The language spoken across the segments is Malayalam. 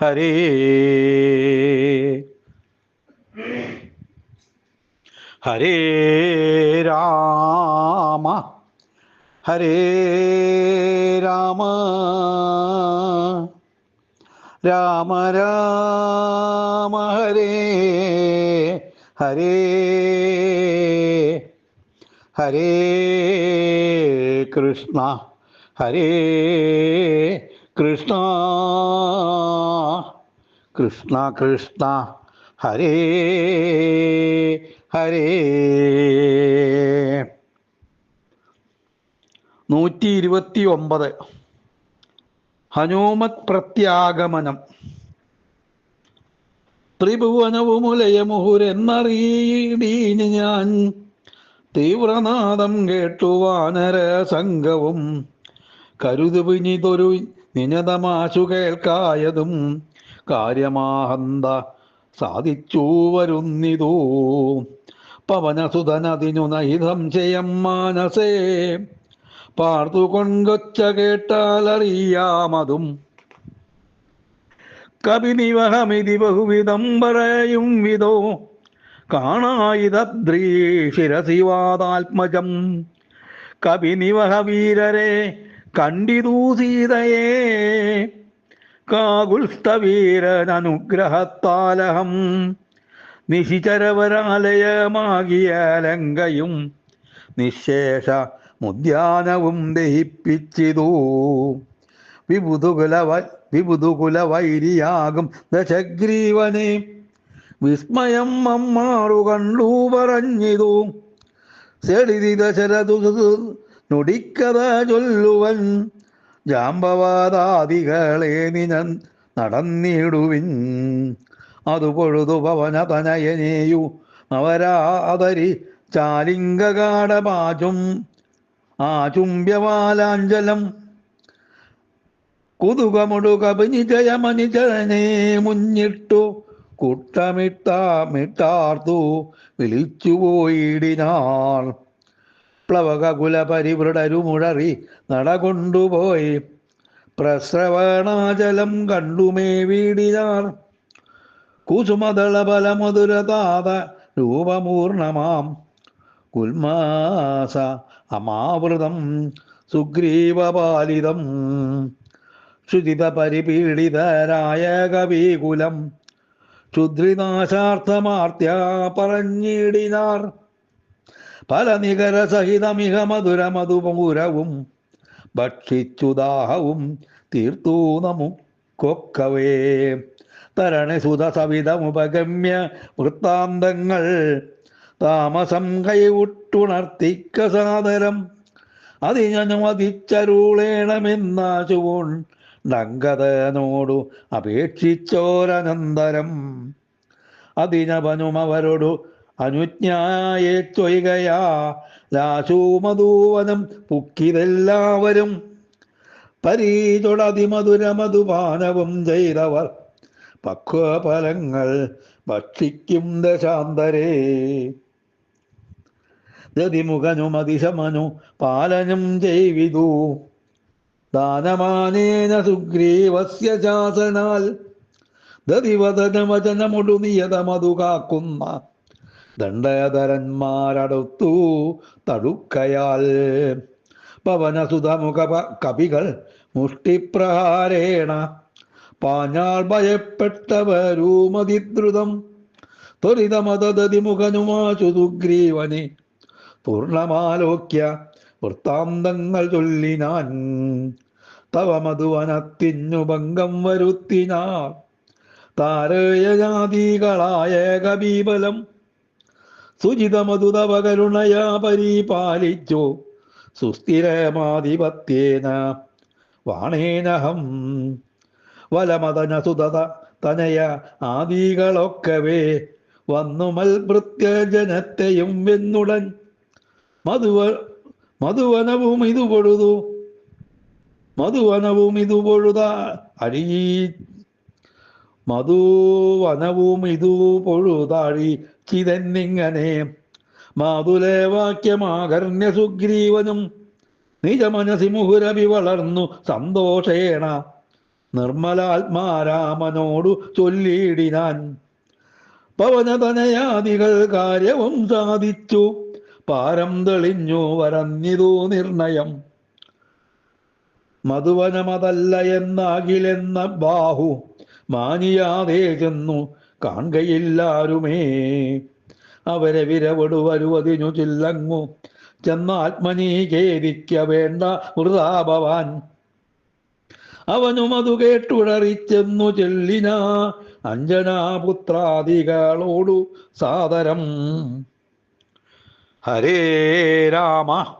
ഹരേ. ഹരേ രാമ. ഹരേ രാമ. രാമ രാമ ഹരേ. ഹരേ. ഹരേ കൃഷ്ണ. ഹരേ കൃഷ്ണ കൃഷ്ണ കൃഷ്ണ ഹരേ ഹരേ. നൂറ്റി ഇരുപത്തി ഒമ്പത് ഹനുമത് പ്രത്യാഗമനം. ത്രിഭുവനവുമുലയമുഹുരെന്നറിയീടീന് ഞാൻ തീവ്രനാദം കേട്ടു വാനര സംഘവും കരുതുപിനിതൊരു നിനതമാശു കേൾക്കായതും കാര്യമാഹന്ത സാധിച്ചു വരുന്നിതൂ പവനസുതനതിനു നഹിതം ചെയ്യം മാനസേ. പാർത്തുകൊണ്ടൊച്ച കേട്ടാലറിയാമതും. കപിനിവഹമിതി ബഹുവിധം പറയും വിധോ കാണായിതദ്രീ ശിരസിവാദാത്മജം. കപിനിവഹ വീരരെ കണ്ടിതൂ സീതയെ കാകുൽസ്തവീരനുഗ്രഹത്താലഹം നിശിചരവരാലയമാകിയ ലങ്കയും നിശേഷ മുദ്യാനവും ദഹിപ്പിച്ചിതു വിബുധുകുല വിബുധുകുല വൈരിയാകും ദശഗ്രീവനെ. വിസ്മയം അമ്മാറു കണ്ടു പറഞ്ഞിതു. സെളിതി നുടിക്കഥ ചൊല്ലുവൻ ജാമ്പവാദാദികളെ നിനൻ നടന്നിടുവിൻ. അതു പൊഴുതു പവന തനയനെയു അവരാതരി ചാലിംഗകാടപാചും ആചുംബ്യവാലാഞ്ചലം കുതുകമുടുകപനിജയമനിജനെ മുന്നിട്ടു കുട്ടമിട്ടാമിട്ടാർത്തു വിളിച്ചുപോയിടിനാൾ. പ്ലവകകുല പരിവൃടരുമുഴറി നടകൊണ്ടുപോയി. പ്രസ്രവണാചലം കണ്ടുമേ വീടിനാർ കുസുമദള മധുരതാത രൂപമൂർണമാം കുൽമാസ അമാവൃതം സുഗ്രീവപാലിതം. ശുചിത പരിപീഡിതരായ കവികുലം. ക്ഷുദ്രിനാശാർത്ഥമാർത്യ പറഞ്ഞിടിനാർ. പല നികര സഹിതമിഹ മധുര മധുപൂരവും ഭക്ഷിച്ചു ദാഹവും തീർത്തു നമുക്കൊക്കവേ. തരണ സുത സവിധമുപഗമ്യ വൃത്താന്തങ്ങൾ താമസം കൈവിട്ടുണർത്തിക്ക സാദരം. അതിനനുമതിച്ചരുളേണമെന്നാശുവോൺ ഡങ്കതനോടു അപേക്ഷിച്ചോരനന്തരം. അതിനവനും അവരോടു അനുജ്ഞായെ ചൊയ്കയാ രാശൂമധൂവനം പുക്കിതെല്ലാവരും. പരീതൊടതിമധുരമധുപാനവും ചെയ്തവർ പക്വഫലങ്ങൾ ഭക്ഷിക്കും ദശാന്തരേ. ദതിമുഖനും പാലനം ചെയ്വിതു. ദാനമാനേന സുഗ്രീവസ്യ ശാസനാൽ. ദതിവദനവചനമൊടു നിയതമതു കാക്കുന്ന ദണ്ഡധരന്മാരടുത്തു തടുക്കയാൽ. പവനസുതമുഖ കപികൾ മുഷ്ടിപ്രഹാരേണ. പാഞ്ഞാൾ ഭയപ്പെട്ടവരൂമതിദ്രുതം ത്വരിതമതതിമുഖനുമാശു സുഗ്രീവനെ പൂർണമാലോക്യ വൃത്താന്തങ്ങൾ ചൊല്ലിനാൻ. തവ മധുവനത്തിഞ്ഞു ഭംഗം വരുത്തിനാർ താരയജാതികളായ കബീബലം സുജിതമധുതവ കരുണയാ പരിപാലിച്ചു. സുസ്ഥിരമാധിപത്യേന വാണേനഹം. വലമതന സുതത തനയ ആദികളൊക്കവേ വന്നു മൽഭൃത്യജനത്തെയും വെന്നുടൻ മധുവ മധുവനവും ഇതു പൊഴുതു മധുവനവും ഇതു അഴീ മധുവനവും ഇതു പൊഴുതാഴി ചിതന്നിങ്ങനെ മാതുലേവാക്യമാകർണ്യ സുഗ്രീവനും നിജമനസി മുഹുരവി വളർന്നു സന്തോഷേണ. നിർമ്മലാത്മാരാമനോടു ചൊല്ലിയിടിനാൻ. പവനതനയാദികൾ കാര്യവും സാധിച്ചു. പാരം തെളിഞ്ഞു വരന്നിതു നിർണയം. മധുവനമതല്ല എന്നാകിലെന്ന ബാഹു. മാനിയാതെ ചെന്നു കാണുകയില്ലാരുമേ. അവരെ വിരവടു വരുവതിനു ചില്ലങ്ങു. ചെന്നാത്മനീ ഖേദിക്ക വേണ്ട മൃതാഭവാൻ അവനും അതു കേട്ടുടറിച്ചെന്നു ചെല്ലിന അഞ്ജനാപുത്രാദികളോടു സാദരം. ഹരേ രാമ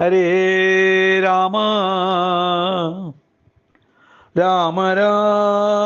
ഹരേ രാമ. രാമ രാമ